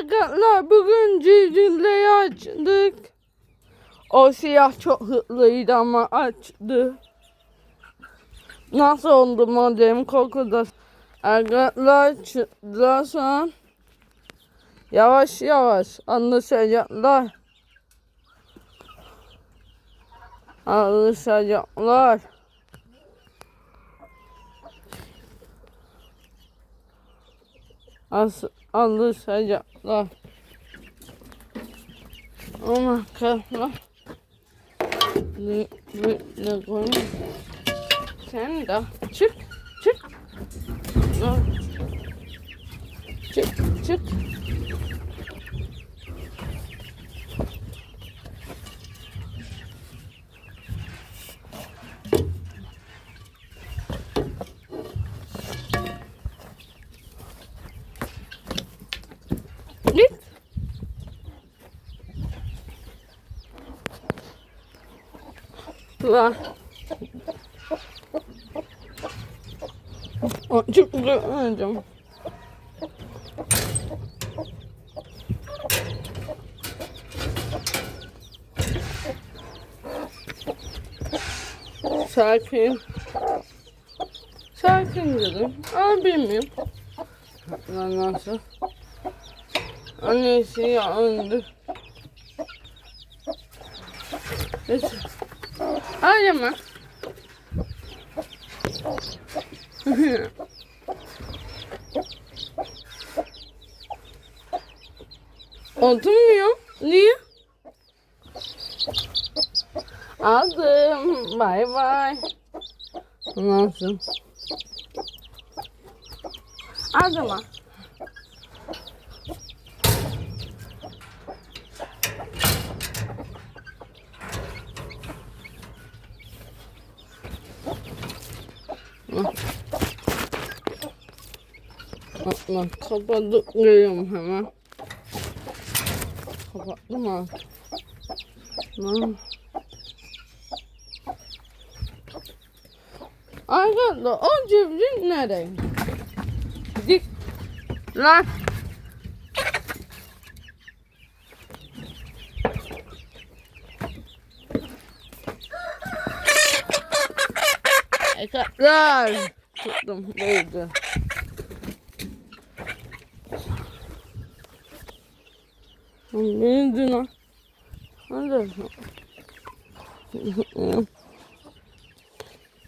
Arkadaşlar bugün cicilleri açtık. O siyah çok hızlıydı ama açtı. Nasıl oldu modem kokuda? Arkadaşlar çıktılar an. Yavaş yavaş anlaşacaklar. Anlaşacaklar. As alışacaklar. Ama kalma. Ne, ne, ne koyayım? Sen de çık, çık. Çık, çık. Git. Aa, Çok güzel. Sakin. Sakin dedim. Bilmiyorum. Lan nasıl? Annesi yandı. Neyse. Ağlama. Oturmuyor. Niye? Aldım. Bay bay. Nasıl? Aldım ha. Atla kapatıyorum hemen. Kapattım ha. Lan. Arkadaşlar o civciv nereye? Dik. Lan. Arkadaşlar. Tuttum. Böyle. Lan Beni dün ha. Hadi.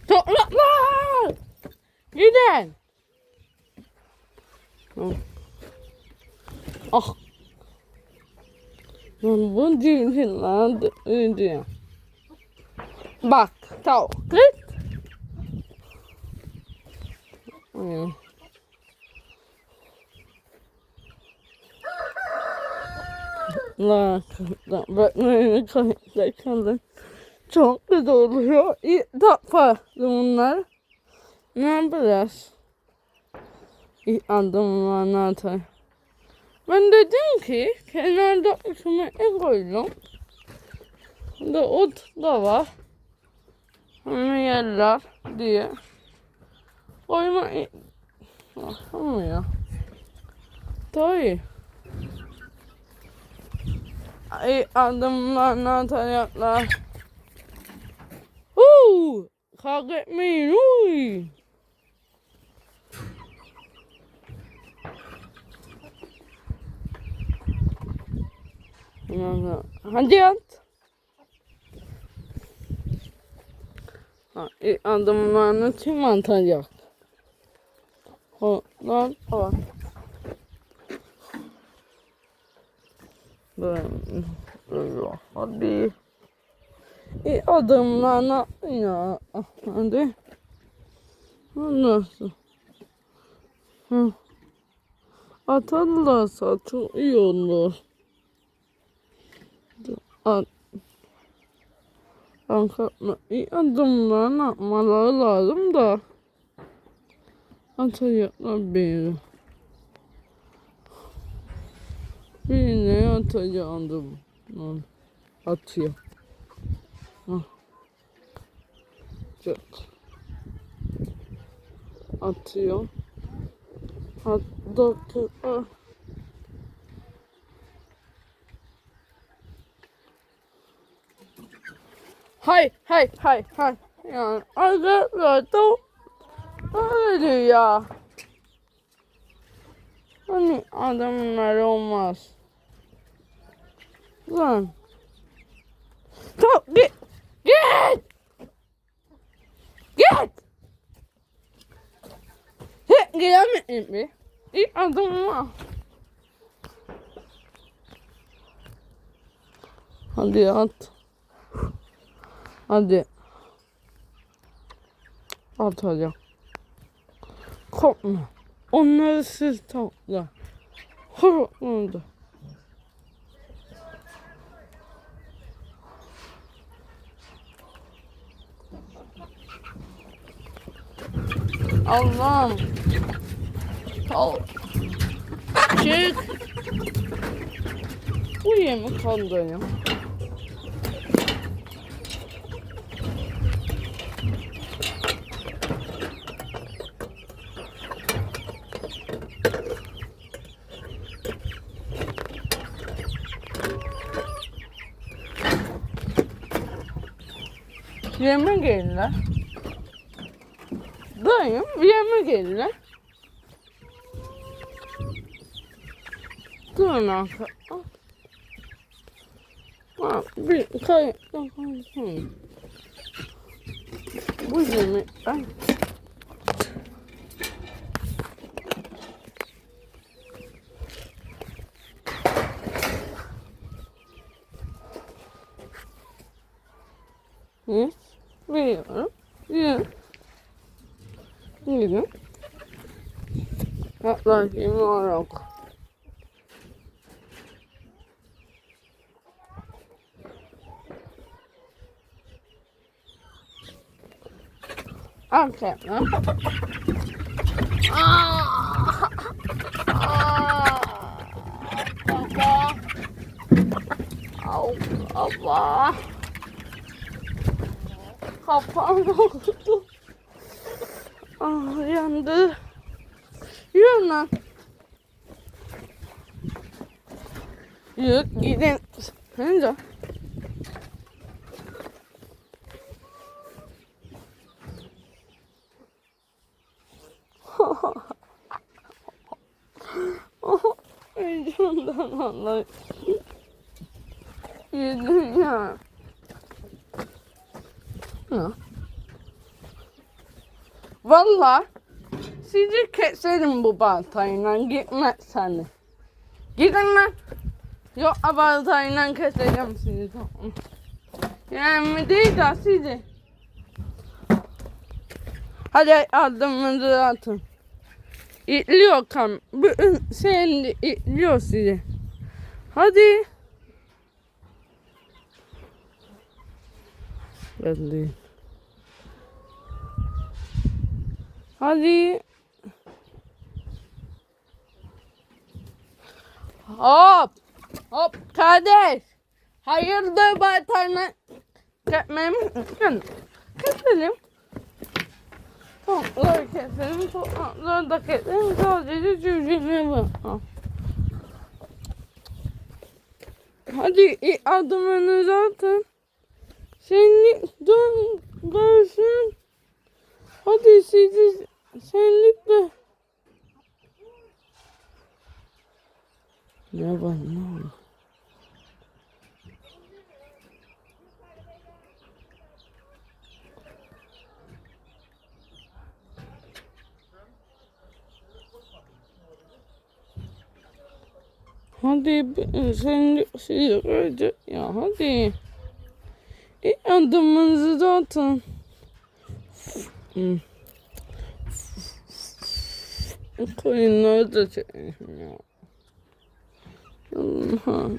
Topraklar! Gidin. Ah. Lan bu değil lan. Öldü. Bak. Tavuk. Git. Hmm. Bakmayın kayıtlar kalın. Çok güzel oluyor. İlk defa bunlar. Ne yapacağız? İlk adımlar ne atar? Ben dedim ki kenarda şunu en koydum. Da ot da var. Hani yerler diye. Koyma... Olmuyor. Tabii. Ay adımlar ne atacaklar? Uuu! Kavga etmeyin. Uy! Hadi at. Ha, e, adımlarını kim atacak? O, lan, Böyle, hadi. E, adımlarına ya, hadi. Nasıl? Hı. Atarlarsa çok iyi olur. At. Kanka, iyi adımlarını atmaları lazım da. Atacaklar beni. Birine atacağım atıyor. Hah. Çok. Atıyor. Hatta ah. Hay hay hay hay. Yani arkadaşlar da öyle ya. Hani adamlar olmaz. Lan. Tamam git. Git. Git. He, Gidemedim mi? İlk adım var. Hadi at. Hadi. At hadi. Korkma. Onları siz topla. Da. Allah'ım. Al. Çık. Bu yemek kandırıyor. Yeme geldiler. Dayım yeme geldiler. Dur arka. Ha, bir kay. Bu yemek. Ay. Hı? Veriyorum. Yürü. Yürü. Yaklaşayım olarak. Okay. Ah! Ah! Baba. Au, baba. Kafam oldu. Ah yandı. Yürü lan. Yürü gidin. Hınca. Heyecandan vallahi. Yedim ya. Ha. Valla sizi keserim bu baltayla gitmezseniz. Gidin lan. Yok baltayla keseceğim sizi. Yani değil de sizi. Hadi adımınızı atın. İtliyor kam. Bütün sen itliyor sizi. Hadi. Ben değil. Hadi. Hop. Hop kardeş. Hayırdır baltayla kesmem. Keselim. Topları keselim. Topları da keselim. Sadece cücüğüne bak. Hadi ilk adımınızı atın. Seni dön görsün. Hadi sizi senlikle. Ne var ne var? Hadi sen sizi öyle ya hadi. E, adımınızı da atın. Hmm. Koyunları da çekmişim ya. Allah'ım.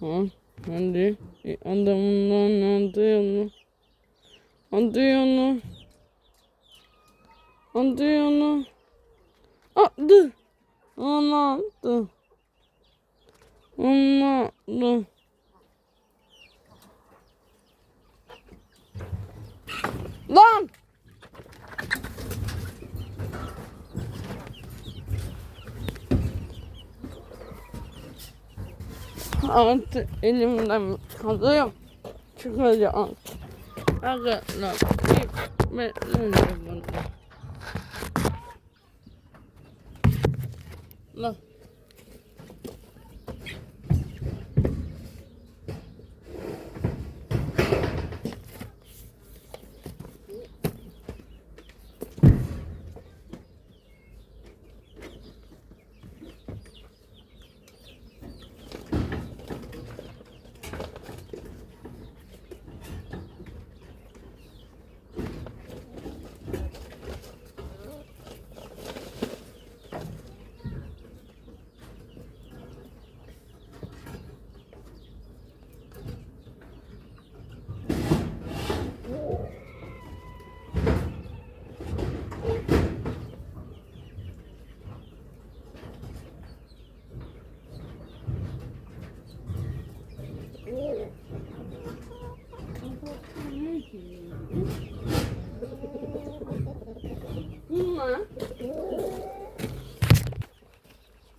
Ha, hadi. E, Adamından Artık elimden kalıyor. Çıkacağım. Arkadaşlar. Bekleyin bunu. Lan.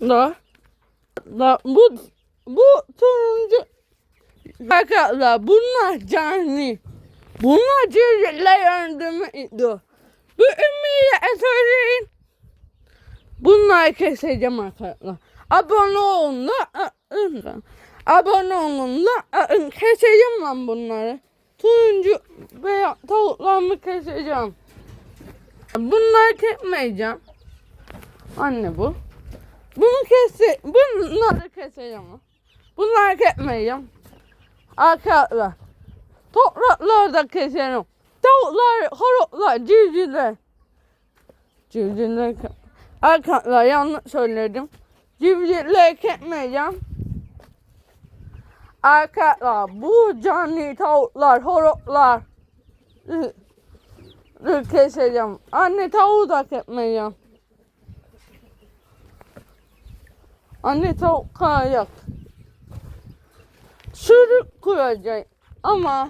La. La bu bu turuncu Arkadaşlar bunlar canlı. Bunlar cüceler yöndümü idiyor. Bu ümmiye söyleyin. Bunları keseceğim arkadaşlar. Abone olun da Abone olun da keseceğim ben bunları. Turuncu veya tavuklarımı keseceğim. Bunları kesmeyeceğim. Anne bu. Bunu kese, bunları keseceğim. Bunları kesmeyeceğim. Arkadaşlar. Toprakları da keserim. Tavuklar, horoklar, civcivler. Civcivler. Arkadaşlar yanlış söyledim. Civcivleri kesmeyeceğim. Arkadaşlar bu canlı tavuklar, horoklar. ı keseceğim. Anne tavuğu da kesmeyeceğim. Anne tavuk kayak. Sürük koyacak ama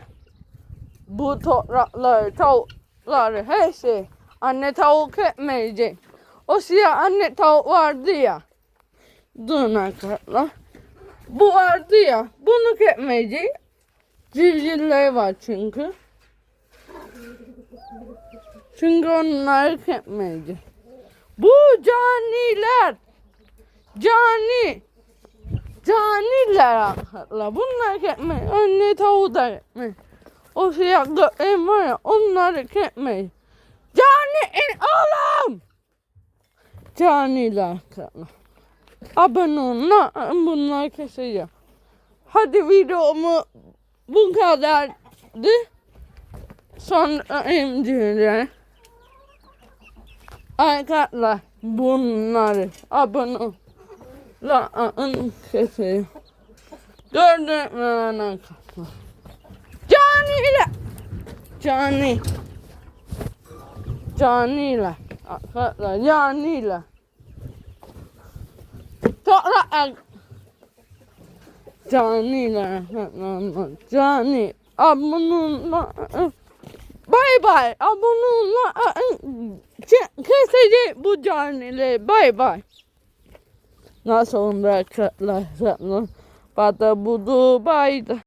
bu toprakları, tavukları, her şey anne tavuk etmeyecek. O siyah anne tavuk vardı ya. Durun arkadaşlar. Bu vardı ya. Bunu etmeyecek. Civcivler var çünkü. Çünkü onları etmeyecek. Bu caniler. Cani. Caniler arkadaşlar. Bunlar ketmeyin. Anne tavuğu da ketmeyin. O siyah gökleğin var ya onları ketmeyin. Cani in oğlum. Caniler arkadaşlar. Abone olun. Bunları keseceğim. Hadi videomu bu kadardı. Sonra imdiler. Arkadaşlar bunları abone olun. Lan keseyim. Gördün mü arkadaşlar? Cani ile. Cani. Cani ile. Arkadaşlar cani ile. Toprak. Cani ile. Cani. Abone olun. Bay bay. Abone olun. Kesecek bu canileri. Bay bay. Nasıl onlar katlar? Pada budu bayda.